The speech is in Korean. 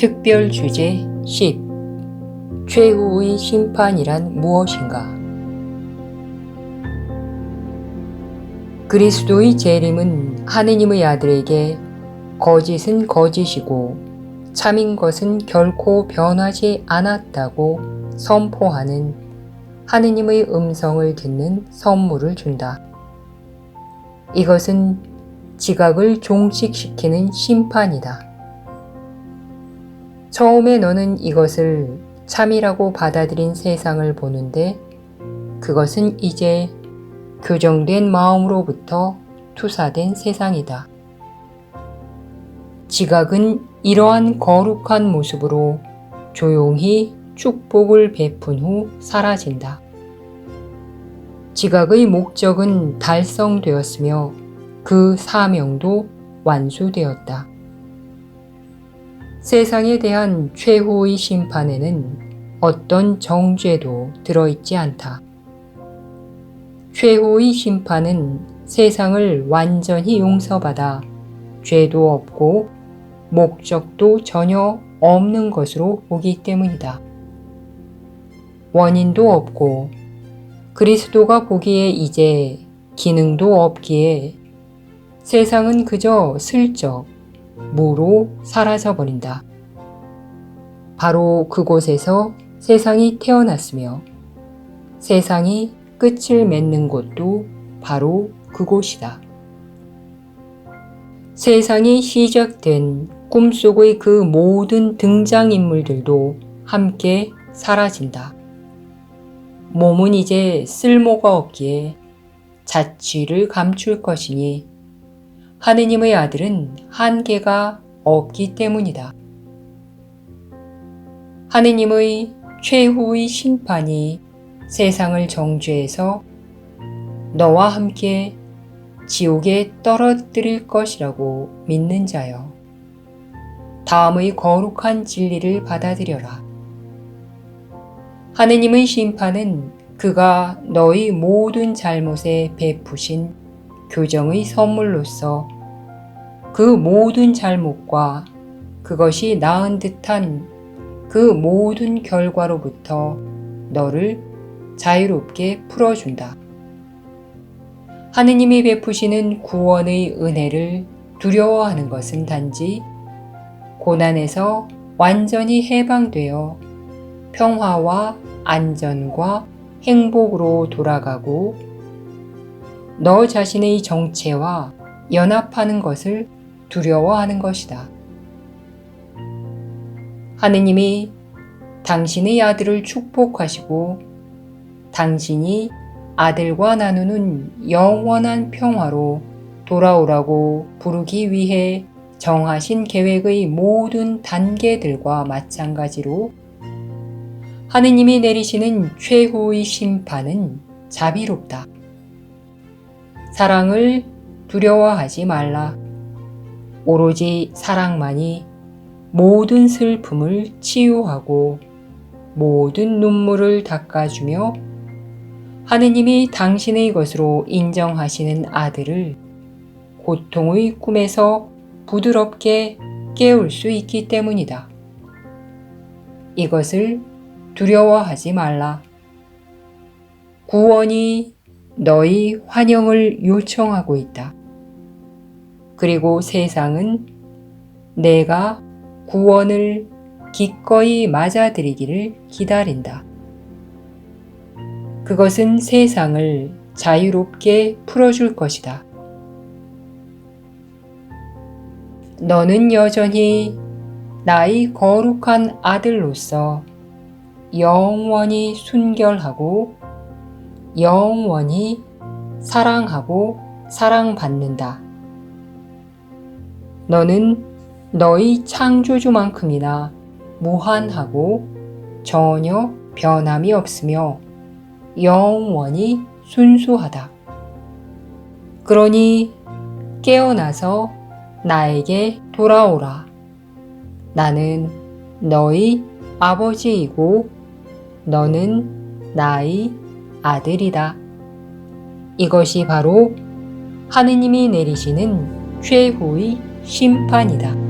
특별 주제 10. 최후의 심판이란 무엇인가? 그리스도의 재림은 하느님의 아들에게 거짓은 거짓이고 참인 것은 결코 변하지 않았다고 선포하는 하느님의 음성을 듣는 선물을 준다. 이것은 지각을 종식시키는 심판이다. 처음에 너는 이것을 참이라고 받아들인 세상을 보는데 그것은 이제 교정된 마음으로부터 투사된 세상이다. 지각은 이러한 거룩한 모습으로 조용히 축복을 베푼 후 사라진다. 지각의 목적은 달성되었으며 그 사명도 완수되었다. 세상에 대한 최후의 심판에는 어떤 정죄도 들어있지 않다. 최후의 심판은 세상을 완전히 용서받아 죄도 없고 목적도 전혀 없는 것으로 보기 때문이다. 원인도 없고 그리스도가 보기에 이제 기능도 없기에 세상은 그저 슬쩍 무로 사라져 버린다. 바로 그곳에서 세상이 태어났으며 세상이 끝을 맺는 곳도 바로 그곳이다. 세상이 시작된 꿈속의 그 모든 등장인물들도 함께 사라진다. 몸은 이제 쓸모가 없기에 자취를 감출 것이니 하느님의 아들은 한계가 없기 때문이다. 하느님의 최후의 심판이 세상을 정죄해서 너와 함께 지옥에 떨어뜨릴 것이라고 믿는 자여. 다음의 거룩한 진리를 받아들여라. 하느님의 심판은 그가 너희 모든 잘못에 베푸신 교정의 선물로서 그 모든 잘못과 그것이 나은 듯한 그 모든 결과로부터 너를 자유롭게 풀어준다. 하느님이 베푸시는 구원의 은혜를 두려워하는 것은 단지 고난에서 완전히 해방되어 평화와 안전과 행복으로 돌아가고 너 자신의 정체와 연합하는 것을 두려워하는 것이다. 하느님이 당신의 아들을 축복하시고 당신이 아들과 나누는 영원한 평화로 돌아오라고 부르기 위해 정하신 계획의 모든 단계들과 마찬가지로 하느님이 내리시는 최후의 심판은 자비롭다. 사랑을 두려워하지 말라. 오로지 사랑만이 모든 슬픔을 치유하고 모든 눈물을 닦아주며 하느님이 당신의 것으로 인정하시는 아들을 고통의 꿈에서 부드럽게 깨울 수 있기 때문이다. 이것을 두려워하지 말라. 구원이 너희 환영을 요청하고 있다. 그리고 세상은 내가 구원을 기꺼이 맞아들이기를 기다린다. 그것은 세상을 자유롭게 풀어줄 것이다. 너는 여전히 나의 거룩한 아들로서 영원히 순결하고 영원히 사랑하고 사랑받는다. 너는 너희 창조주만큼이나 무한하고 전혀 변함이 없으며 영원히 순수하다. 그러니 깨어나서 나에게 돌아오라. 나는 너희 아버지이고 너는 나의 아들이다. 이것이 바로 하느님이 내리시는 최후의 심판이다.